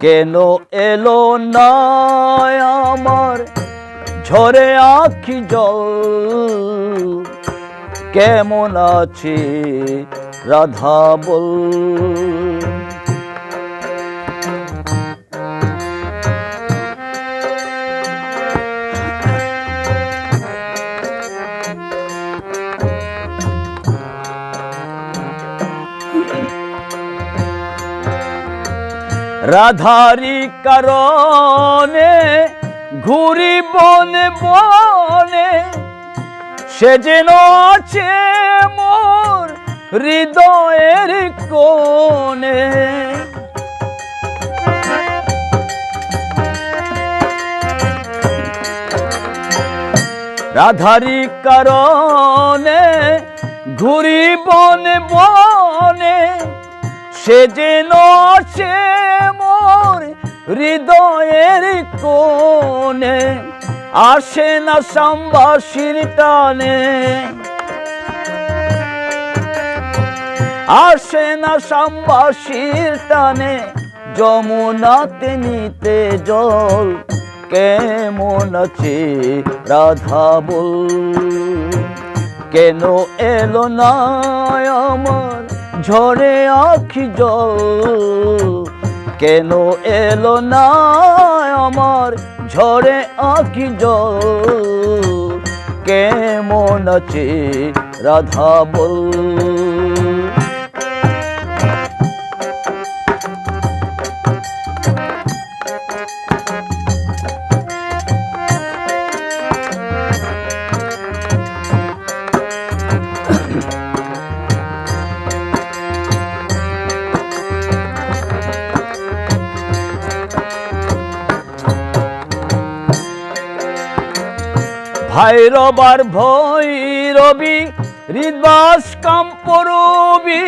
কেন এলো না আমার ঝরে আখি জল? কেমন আছে রাধা বল? রাধারি কারণে ঘুরি বনে বনে, সে যেন আছে মোর হৃদয়ের কোণে। রাধারি কারণে ঘুরি বনে বনে সে যেন আছে মোর হৃদয়ের কোণে, আসে না সম্বাসীর টানে। আসে না সম্বাসীর টানে, যমুনাতে নিতে জল কেমন আছে রাধা বল। কেন এলো না আমার ঝরে আখি জল কেন এলো না আমার ঝরে আখি জল কেমন আছে রাধা বল? ভাইরবার ভৈরবী হৃদবাস কাম্পরবি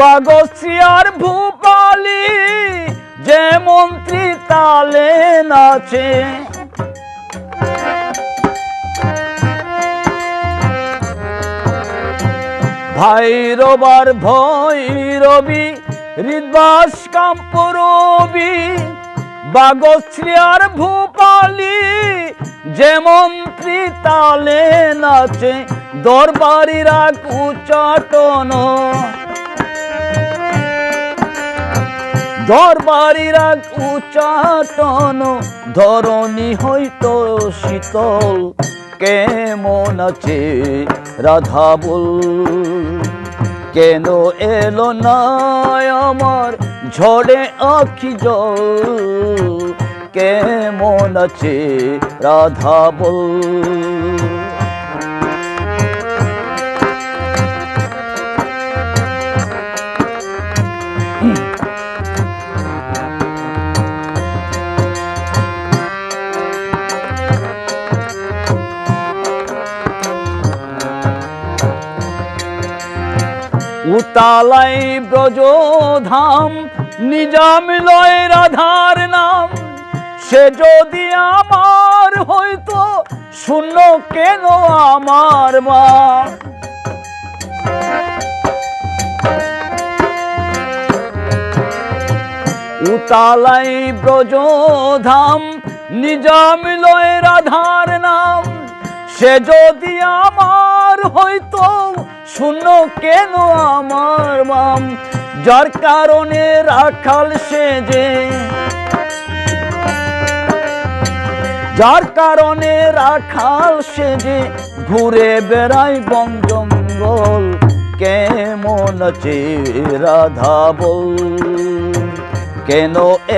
বাগসিয়ার ভূপালি, যে মন্ত্রী তালে নাচে। ভাইরবার ভৈরবী হৃদবাস কাম্পরবি বাগশ্রিয়ার ভূপালি, যে মন্ত্রী তালে নাচে দরবারিরা কুচাটন দরবারিরা কুচাটন ধরণী হইতো শীতল, কেমন আছে রাধা বল? কেন এলো না আমার ঝড়ে আখি জল? কেমন আছে রাধা বল উতালাই ব্রজধাম, নিজাম লয় রাধার নাম। সে যদি আমার হইতো, শূন্য কেন আমার মা? উতালাই ব্রজধাম, নিজাম লয় রাধার নাম। সে যদি আমার হইতো শূন্য কেন আমার মাম? যার কারণে রাখাল সে যে যার কারণে রাখাল সে যে ঘুরে বেড়াই বন জঙ্গল, কেমন আছে রাধা বল? কেন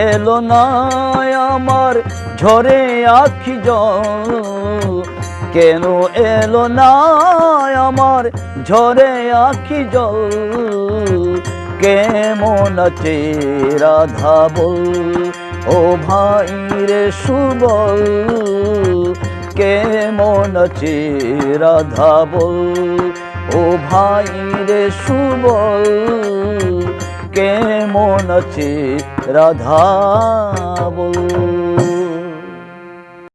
এলো না আমার ঝরে আখি জল? কেন এলো না আমার ঝরে আখি জল? কেমন আছে রাধা বল? ও ভাই রে সুবল, কেমন আছে রাধা বল? ও ভাই রে সুবল, কেমন আছে রাধা বল?